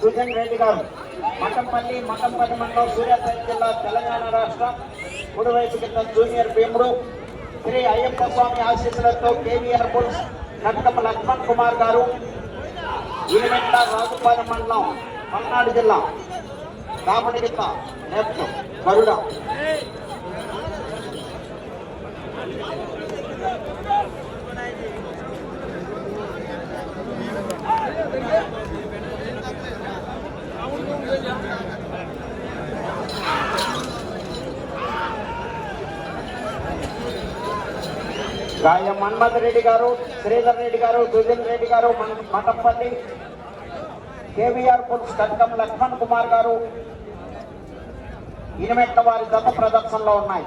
సుజన్ రెడ్డి గారు. మఠంపల్లి మఠంపల్లి మండలం సూర్యాపేట జిల్లా తెలంగాణ రాష్ట్రం. కుడివైపు కింద జూనియర్ భీముడు. శ్రీ అయ్యప్ప స్వామి ఆశీస్సులతో కేవీఆర్ బుల్స్ కటకం లక్ష్మణ్ కుమార్ గారు. ఈమెట్ల రాజుపాలెం మండలం పల్నాడు జిల్లా. దాపడిగిత్త లెఫ్ట్ గరుడ. గాయం మన్మథ రెడ్డి గారు శ్రీధర్ రెడ్డి గారు సుజన్ రెడ్డి గారు మన- మఠంపల్లి కేవీఆర్ పుల్స్ కటకం లక్ష్మణ్ కుమార్ గారు. ఇనిమెట్ట వారి దత్త ప్రదర్శనలో ఉన్నాయి.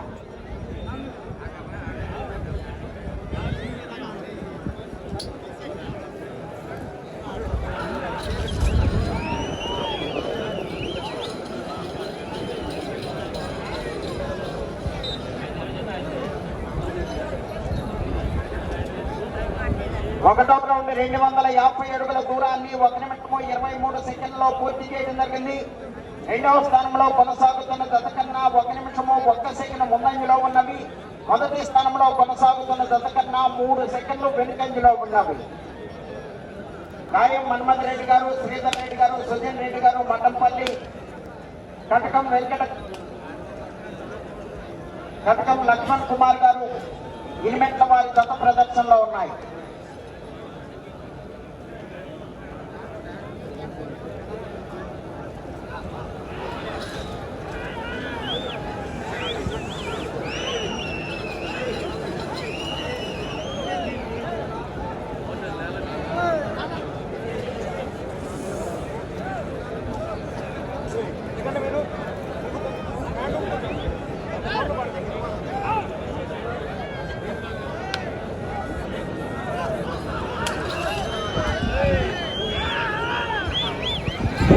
ఒకటో ఉంది రెండు వందల యాభై అడుగుల దూరాన్ని ఒక నిమిషము ఇరవై మూడు సెకండ్లో పూర్తి చేయడం జరిగింది. రెండవ స్థానంలో కొనసాగుతున్న జత కన్నా ఒక నిమిషము ఒక్క సెకండ్ ముందంజలో ఉన్నవి. మొదటి స్థానంలో కొనసాగుతున్న జత కన్నా మూడు సెకండ్లు వెనుకంజలో ఉన్నవి. గాయం మన్మథ్ రెడ్డి గారు శ్రీధర్ రెడ్డి గారు సుజన్ రెడ్డి గారు మటంపల్లి కటకం వెంకట కటకం లక్ష్మణ్ కుమార్ గారు ఇనిమెట్ల వారి గత ప్రదర్శనలో ఉన్నాయి.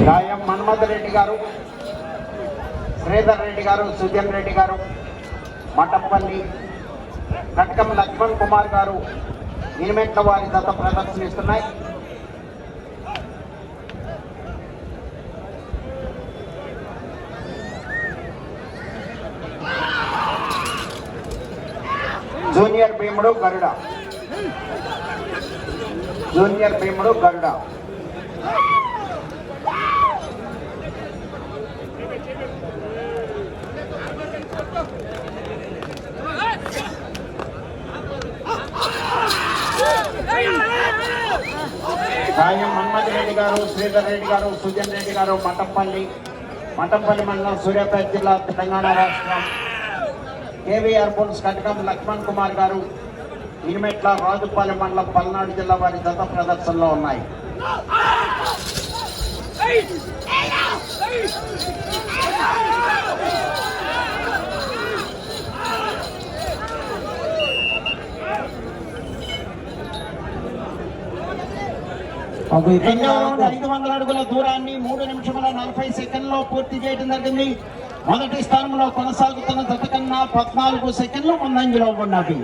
గాయం మన్మథరెడ్డి గారు శ్రీధర్ రెడ్డి గారు సుజన్ రెడ్డి గారు మఠంపల్లి కట్కం లక్ష్మణ్ కుమార్ గారు ఇనిమెట్ల వారి దత్త ప్రదర్శనిస్తున్నాయి జూనియర్ భీముడు గరుడ. జూనియర్ భీముడు గరుడ. సాయం మన్మథ్ రెడ్డి గారు శ్రీధర్ రెడ్డి గారు సుజన్ రెడ్డి గారు మఠంపల్లి మఠంపల్లి మండలం సూర్యాపేట జిల్లా తెలంగాణ రాష్ట్రం. కేవీఆర్ పోల్స్ కటకం లక్ష్మణ్ కుమార్ గారు ఇనిమెట్ల రాజుపాలెం మండలం పల్నాడు జిల్లా వారి దత ప్రదర్శనలో ఉన్నాయి. రెండవ రౌండ్ ఐదు వందల అడుగుల దూరాన్ని మూడు నిమిషముల నలభై సెకండ్లో పూర్తి చేయడం జరిగింది. మొదటి స్థానంలో కొనసాగుతున్న జత కన్నా పద్నాలుగు సెకండ్లు ముందంజలో ఉన్నవి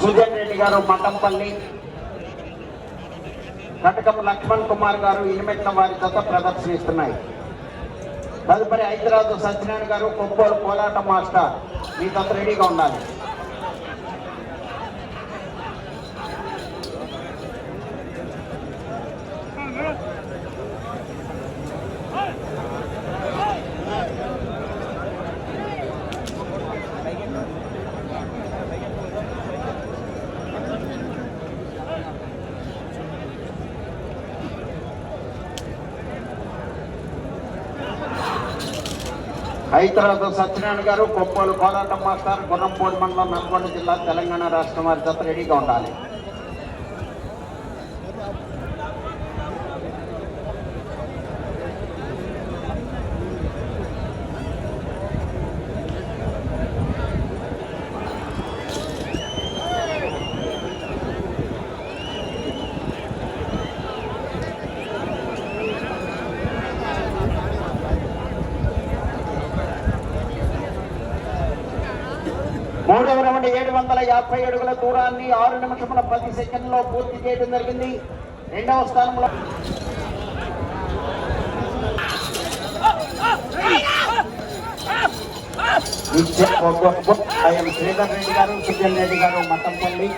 సుజన్ రెడ్డి గారు మఠంపల్లి కటకపు లక్ష్మణ్ కుమార్ గారు ఇనిమెట్ల వారి జత ప్రదర్శనిస్తున్నాయి తదుపరి హైదరాబాద్ సత్యనారాయణ గారు కొబ్బోలు కోలాట మాస్టర్. మీ జత రెడీగా ఉండాలి. హైదరాబాద్ సత్యనారాయణ గారు కొప్పోలు కోలాటం మాస్టర్ గుర్రంపూడి మండలం నల్గొండ జిల్లా తెలంగాణ రాష్ట్రం వారి జత రెడీగా ఉండాలి. మూడవ రౌండ్ ఏడు వందల యాభై అడుగుల దూరాన్ని ఆరు నిమిషముల పది సెకండ్లో పూర్తి చేయడం జరిగింది. రెండవ స్థానంలో శ్రీధర్ రెడ్డి గారు సుజన్ రెడ్డి గారు మట్టంపల్లి